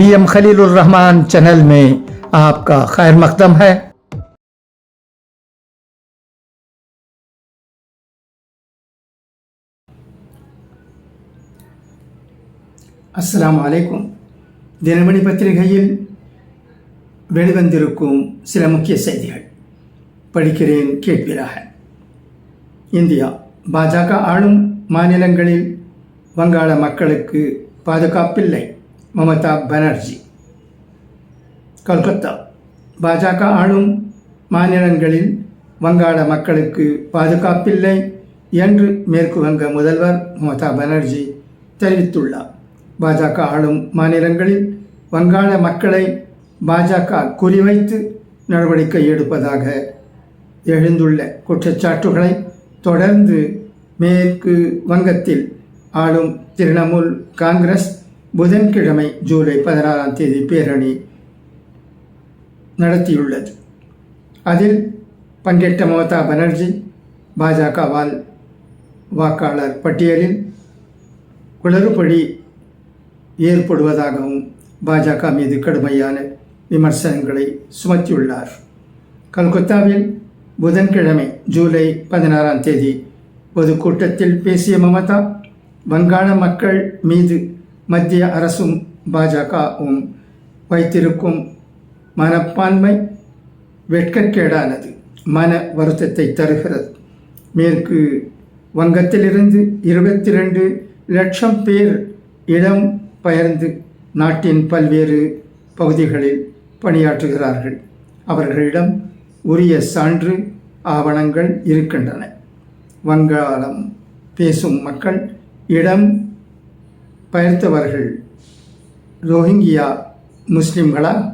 V M Khalilur Rahman channel में आपका खैर मकदम है அஸ்ஸலாமு அலைக்கும் தினமணி பத்திரிகையில் வெளிவந்திருக்கும் சில முக்கிய செய்திகள் படிக்கிறேன் கேட்பீராக இந்தியா பாஜக ஆளும் மாநிலங்களில் வங்காள மக்களுக்கு பாதுகாப்பில்லை மமதா பானர்ஜி கல்கத்தா பாஜக ஆளும் மாநிலங்களில் வங்காள மக்களுக்கு பாதுகாப்பில்லை என்று மேற்கு வங்க முதல்வர் மமதா பானர்ஜி தெரிவித்துள்ளார்। பாஜக ஆளும் மாநிலங்களில் வங்காள மக்களை பாஜக குறிவைத்து நடவடிக்கை எடுப்பதாக எழுந்துள்ள குற்றச்சாட்டுகளை தொடர்ந்து மேற்கு வங்கத்தில் ஆளும் திரிணாமுல் காங்கிரஸ் புதன்கிழமை ஜூலை பதினாறாம் தேதி பேரணி நடத்தியுள்ளது. அதில் பங்கேற்ற மமதா பானர்ஜி பாஜகவால் வாக்காளர் பட்டியலில் குளறுபடி ஏற்படுவதாகவும் பாஜக மீது கடுமையான விமர்சனங்களை சுமத்தியுள்ளார். கல்கத்தாவில் புதன்கிழமை ஜூலை பதினாறாம் தேதி பொதுக்கூட்டத்தில் பேசிய மமதா வங்காள மக்கள் மீது மத்திய அரசும் பாஜகவும் வைத்திருக்கும் மனப்பான்மை வெட்கக்கேடானது. மன வருத்தத்தை தருகிறது. மேற்கு வங்கத்திலிருந்து இருபத்தி ரெண்டு லட்சம் பேர் இடம் பெயர்ந்து நாட்டின் பல்வேறு பகுதிகளில் பணியாற்றுகிறார்கள். அவர்களிடம் உரிய சான்று ஆவணங்கள் இருக்கின்றன. வங்காளம் பேசும் மக்கள் இடம் பயர்த்தவர்கள் ரோஹிங்கியா முஸ்லிம்களா?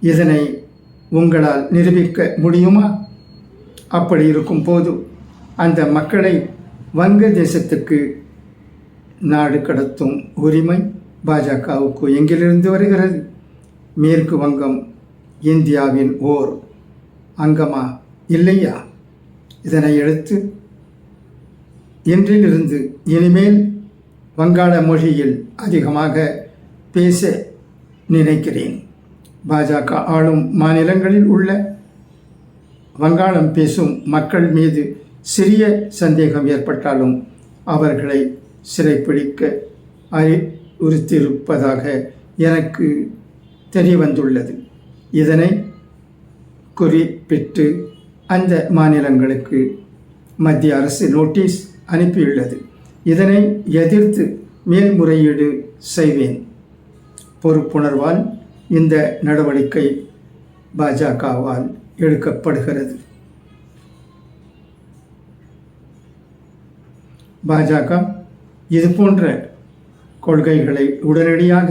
இதனை உங்களால் நிரூபிக்க முடியுமா? அப்படி இருக்கும் போது அந்த மக்களை வங்க தேசத்துக்கு நாடு கடத்தும் உரிமை பாஜகவுக்கு எங்கிலிருந்து வருகிறது? மேற்கு வங்கம் இந்தியாவின் ஓர் அங்கமா இல்லையா? இதனை எடுத்து இன்றிலிருந்து இனிமேல் வங்காள மொழியில் அதிகமாக பேச நினைக்கிறேன். பாஜக ஆளும் மாநிலங்களில் உள்ள வங்காளம் பேசும் மக்கள் மீது சிறிய சந்தேகம் ஏற்பட்டாலும் அவர்களை சிறைப்பிடிக்க அறிவுறுத்தியிருப்பதாக எனக்கு தெரியவந்துள்ளது. இதனை குறிப்பிட்டு அந்த மாநிலங்களுக்கு மத்திய அரசு நோட்டீஸ் அனுப்பியுள்ளது. இதனை எதிர்த்து மேல்முறையீடு செய்வேன். பொறுப்புணர்வால் இந்த நடவடிக்கை பாஜகவால் எடுக்கப்படுகிறது. பாஜக இது போன்ற கொள்கைகளை உடனடியாக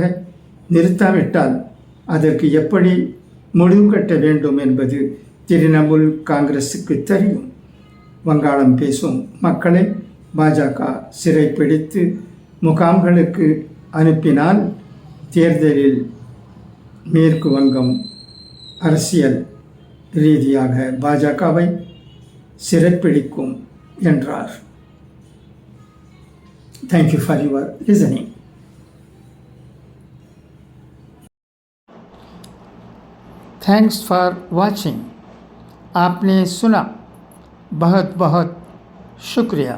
நிறுத்தாவிட்டால் அதற்கு எப்படி முடிவு கட்ட வேண்டும் என்பது திரிணாமுல் காங்கிரஸுக்கு தெரியும். வங்காளம் பேசும் மக்களை பாஜக சிறைப்பிடித்து முகாம்களுக்கு அனுப்பினால் தேர்தலில் மேற்கு வங்கம் அரசியல் ரீதியாக பாஜகவை சிறைப்பிடிக்கும் என்றார் thank you for your listening thanks for watching आपने सुना बहुत बहुत शुक्रिया